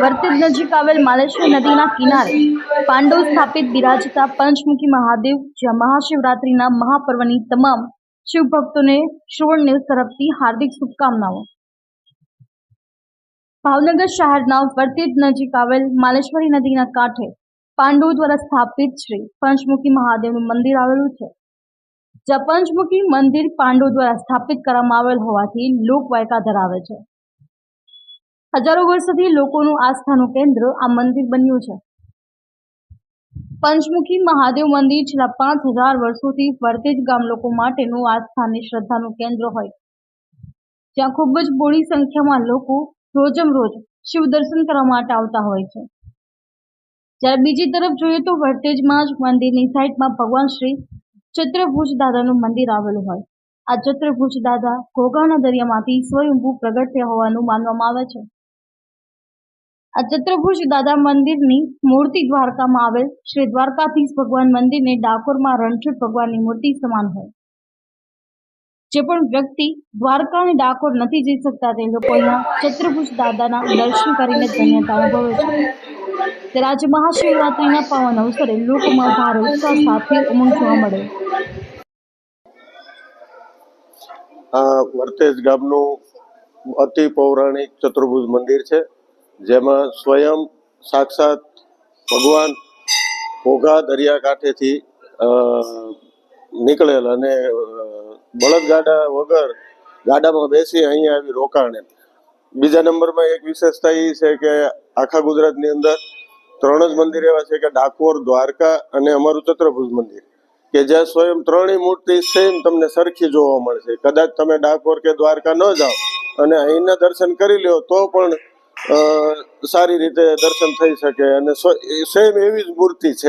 વર્તેજ નજીક આવેલ માલેશ્વર નદીના કિનારે પાંડવ સ્થાપિત બિરાજતા પંચમુખી મહાદેવ, જ્યાં મહાશિવરાત્રિના મહાપર્વની તમામ શિવ ભક્તોને શ્રવણ ન્યૂઝ તરફથી હાર્દિક શુભકામનાઓ. ભાવનગર શહેરના વર્તેજ નજીક આવેલ માલેશ્વરી નદીના કાંઠે પાંડવો દ્વારા સ્થાપિત શ્રી પંચમુખી મહાદેવનું મંદિર આવેલું છે. જ્યાં પંચમુખી મંદિર પાંડવો દ્વારા સ્થાપિત કરવામાં આવેલ હોવાથી લોકવાયકા ધરાવે છે. હજારો વર્ષથી લોકોનું આસ્થાનું કેન્દ્ર આ મંદિર બન્યું છે. પંચમુખી મહાદેવ મંદિર છેલ્લા પાંચ હજાર વર્ષોથી વર્તેજ ગામ લોકો માટેનું આસ્થાની શ્રદ્ધાનું કેન્દ્ર હોય. જ્યાં ખૂબ જ બોડી સંખ્યામાં લોકો રોજમ રોજ શિવ દર્શન કરવા માટે આવતા હોય છે. જ્યારે બીજી તરફ જોઈએ તો વર્તેજમાં જ મંદિરની સાઈડમાં ભગવાન શ્રી ચત્રભુજ દાદાનું મંદિર આવેલું હોય. આ ચત્રભુજ દાદા ઘોઘાના દરિયામાંથી સ્વયંભૂ પ્રગટ થયા હોવાનું માનવામાં આવે છે. આ ચત્રભુજ દાદા મંદિરની મૂર્તિ દ્વારકામાં આવેલ શ્રી દ્વારકાધીશ ભગવાન મંદિરને ડાકોરમાં રણછોડ ભગવાનની મૂર્તિ સમાન હોય. જે પણ વ્યક્તિ દ્વારકા અને ડાકોર નથી જઈ શકતા તે લોકો અહીંયા ચત્રભુજ દાદાના દર્શન કરીને ધન્યતા અનુભવે છે. ત્યારે આજે મહાશિવરાત્રિના પાવન અવસરે લોકોમાં ભારે ઉત્સાહ સાથે ઉમંગ જોવા મળે. આ વર્તેજ ગામનું અતિ પૌરાણિક ચતુર્ભુજ મંદિર છે. જેમાં સ્વયં સાક્ષાત ભગવાન ઘોઘા દરિયાકાંઠેથી નીકળેલ અને બળદગાડા વગર ગાડામાં બેસી અહીંયા આવી રોકાણે બીજા નંબરમાં એક વિશેષતા એ છે કે આખા ગુજરાતની અંદર ત્રણ જ મંદિર એવા છે કે ડાકોર, દ્વારકા અને અમારું ચત્રભુજ મંદિર, કે જ્યાં સ્વયં ત્રણેય મૂર્તિ સેમ તમને સરખી જોવા મળશે. કદાચ તમે ડાકોર કે દ્વારકા ન જાઓ અને અહીંના દર્શન કરી લ્યો તો પણ સારી રીતે દર્શન થઈ શકે અને સેમ એવી જ મૂર્તિ છે.